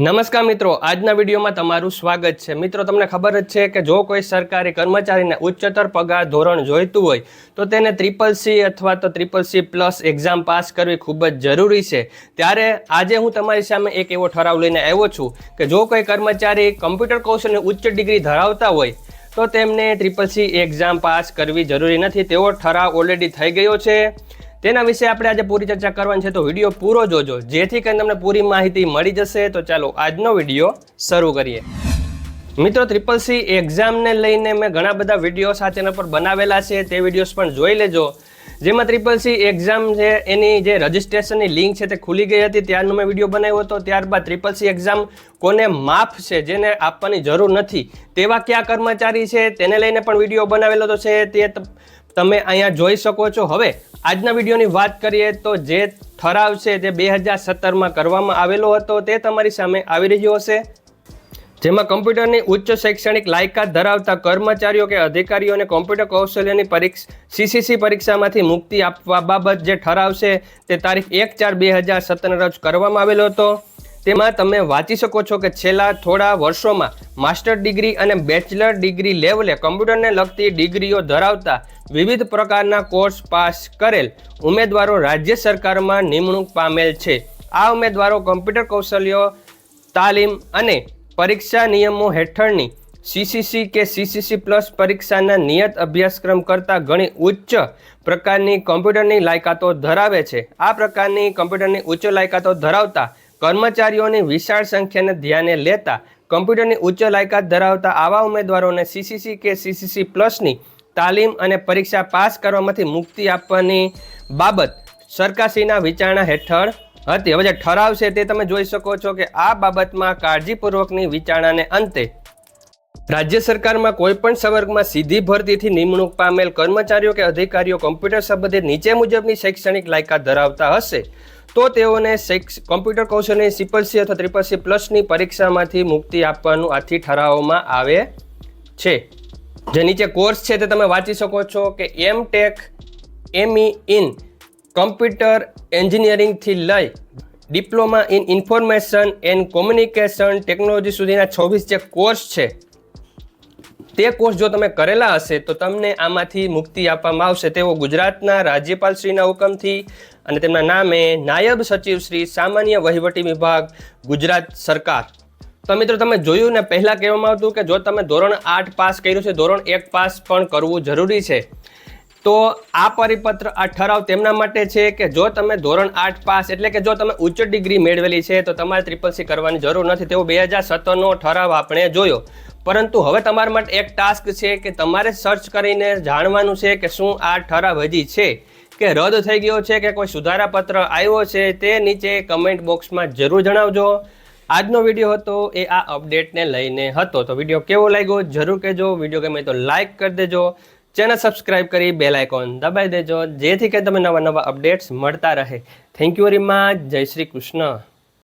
નમસ્કાર મિત્રો, આજના વિડીયોમાં તમારું સ્વાગત છે. મિત્રો, તમને ખબર જ છે કે જો કોઈ સરકારી કર્મચારીને ઉચ્ચતર પગાર ધોરણ જોઈતું હોય, તો તેને ટ્રિપલ સી અથવા તો triple C plus exam pass કરવી ખૂબ જ જરૂરી છે. ત્યારે આજે હું તમારી સામે એક એવો ઠરાવ લઈને આવ્યો છું કે જો કોઈ કર્મચારી કમ્પ્યુટર કૌશલની ઉચ્ચ ડિગ્રી ધરાવતા હોય, તો તેમને ટ્રિપલ સી એક્ઝામ પાસ કરવી જરૂરી નથી. તેવો ઠરાવ ઓલરેડી થઈ ગયો છે. તેના વિશે આપણે આજે પૂરી ચર્ચા કરવાની છે, તો વીડિયો પૂરો જોજો. જેથી કરીને તમને પૂરી માહિતી મળી જશે. તો ચાલો, આજનો વીડિયો શરૂ કરીએ. મિત્રો ટ્રિપલ સી એક્ઝામને લઈને મેં ઘણા બધા વીડિયો સાથેના પર બનાવેલા છે. તે વિડીયોઝ પણ જોઈ લેજો. જેમાં ટ્રિપલ સી એક્ઝામ છે, એની જે રજિસ્ટ્રેશનની લિંક છે તે ખુલી ગઈ હતી. ત્યારનો મેં વીડિયો બનાવ્યો હતો. ત્યારબાદ ટ્રિપલ સી એક્ઝામ કોને માફ છે, જેને આપવાની જરૂર નથી, તેવા કયા કર્મચારી છે, તેને લઈને પણ વીડિયો બનાવેલો તો છે. ત- તમે અહીંયા જોઈ શકો છો. હવે આજના વિડીયોની વાત કરીએ તો જે ઠરાવ છે તે બે હજાર સત્તરમાં કરવામાં આવેલો હતો તે તમારી સામે આવી રહ્યો હશે. જેમાં કમ્પ્યુટરની ઉચ્ચ શૈક્ષણિક લાયકાત ધરાવતા કર્મચારીઓ કે અધિકારીઓને કોમ્પ્યુટર કૌશલ્યની પરીક્ષા સીસીસી પરીક્ષામાંથી મુક્તિ આપવા બાબત જે ઠરાવ છે તે તારીખ એક ચાર બે હજાર સત્તરના રોજ કરવામાં આવેલો હતો. તેમાં તમે વાંચી શકો છો કે છેલ્લા થોડા વર્ષોમાં માસ્ટર ડિગ્રી અને બેચલર ડિગ્રી લેવલે કમ્પ્યુટરને લગતી ડિગ્રીઓ ધરાવતા વિવિધ પ્રકારના કોર્સ પાસ કરેલ ઉમેદવારો રાજ્ય સરકારમાં નિમણૂક પામેલ છે. આ ઉમેદવારો કમ્પ્યુટર કૌશલ્યો, તાલીમ અને પરીક્ષા નિયમો હેઠળની સીસીસી કે સીસીસી પ્લસ પરીક્ષાના નિયત અભ્યાસક્રમ કરતાં ઘણી ઉચ્ચ પ્રકારની કમ્પ્યુટરની લાયકાતો ધરાવે છે. આ પ્રકારની કમ્પ્યુટરની ઉચ્ચ લાયકાતો ધરાવતા કર્મચારીઓની વિશાળ સંખ્યાને ધ્યાને લેતા કમ્પ્યુટરની ઉચ્ચ લાયકાત ધરાવતા આવા ઉમેદવારોને સીસીસી કે સીસીસી પ્લસની તાલીમ અને પરીક્ષા પાસ કરવામાંથી મુક્તિ આપવાની બાબત સરકારશ્રીના વિચારણા હેઠળ હતી. હવે જે ઠરાવ છે તે તમે જોઈ શકો છો કે આ બાબતમાં કાળજીપૂર્વકની વિચારણાને અંતે રાજ્ય સરકારમાં કોઈપણ સંવર્ગમાં સીધી ભરતીથી નિમણૂક પામેલ કર્મચારીઓ કે અધિકારીઓ કોમ્પ્યુટર સંબંધિત નીચે મુજબની શૈક્ષણિક લાયકાત ધરાવતા હશે. તો તેઓને કોમ્પ્યુટર કૌશલની ટ્રિપલ સી અથવા ટ્રિપલ સી પ્લસની પરીક્ષામાંથી મુક્તિ આપવાનું આથી ઠરાવવામાં આવે છે. જે નીચે કોર્સ છે તે તમે વાંચી શકો છો કે M tech ME in computer એન્જિનિયરિંગથી લઈ diploma in information and communication technology સુધીના છવ્વીસ જે કોર્સ છે તે કોર્સ જો તમે કરેલા હશે, તો તમને આમાંથી મુક્તિ આપવામાં આવશે. તેઓ ગુજરાતના રાજ્યપાલશ્રીના હુકમથી અને તેમના નામે નાયબ સચિવ શ્રી સામાન્ય વહીવટી વિભાગ, ગુજરાત સરકાર. તો મિત્રો, તમે જોયું ને પહેલાં કહેવામાં આવતું કે જો તમે ધોરણ આઠ પાસ કર્યું છે, ધોરણ એક પાસ પણ કરવું જરૂરી છે. તો આ પરિપત્ર આ ઠરાવ તેમના માટે છે કે જો તમે ધોરણ આઠ પાસ એટલે કે જો તમે ઉચ્ચ ડિગ્રી મેળવેલી છે, તો તમારે ટ્રિપલ સી કરવાની જરૂર નથી. તેવો બે હજાર સત્તરનો ઠરાવ આપણે જોયો. પરંતુ હવે તમારા માટે એક ટાસ્ક છે કે તમારે સર્ચ કરીને જાણવાનું છે કે શું આ ઠરાવ હજી છે, કે રદ થઈ ગયો છે, કે કોઈ સુધારાપત્ર આવ્યો છે, તે નીચે કમેન્ટ બોક્સમાં જરૂર જણાવજો. આજનો વીડિયો હતો, એ આ અપડેટને લઈને હતો. તો વીડિયો કેવો લાગ્યો? જરૂર કહેજો. વીડિયો ગમે તો લાઇક કરી દેજો. ચેનલ સબસ્ક્રાઇબ કરી બેલ આઇકોન દબાઈ દેજો, જેથી કે તમે નવા નવા અપડેટ્સ મળતા રહે. થેન્ક યુ વેરી મચ જય શ્રી કૃષ્ણ.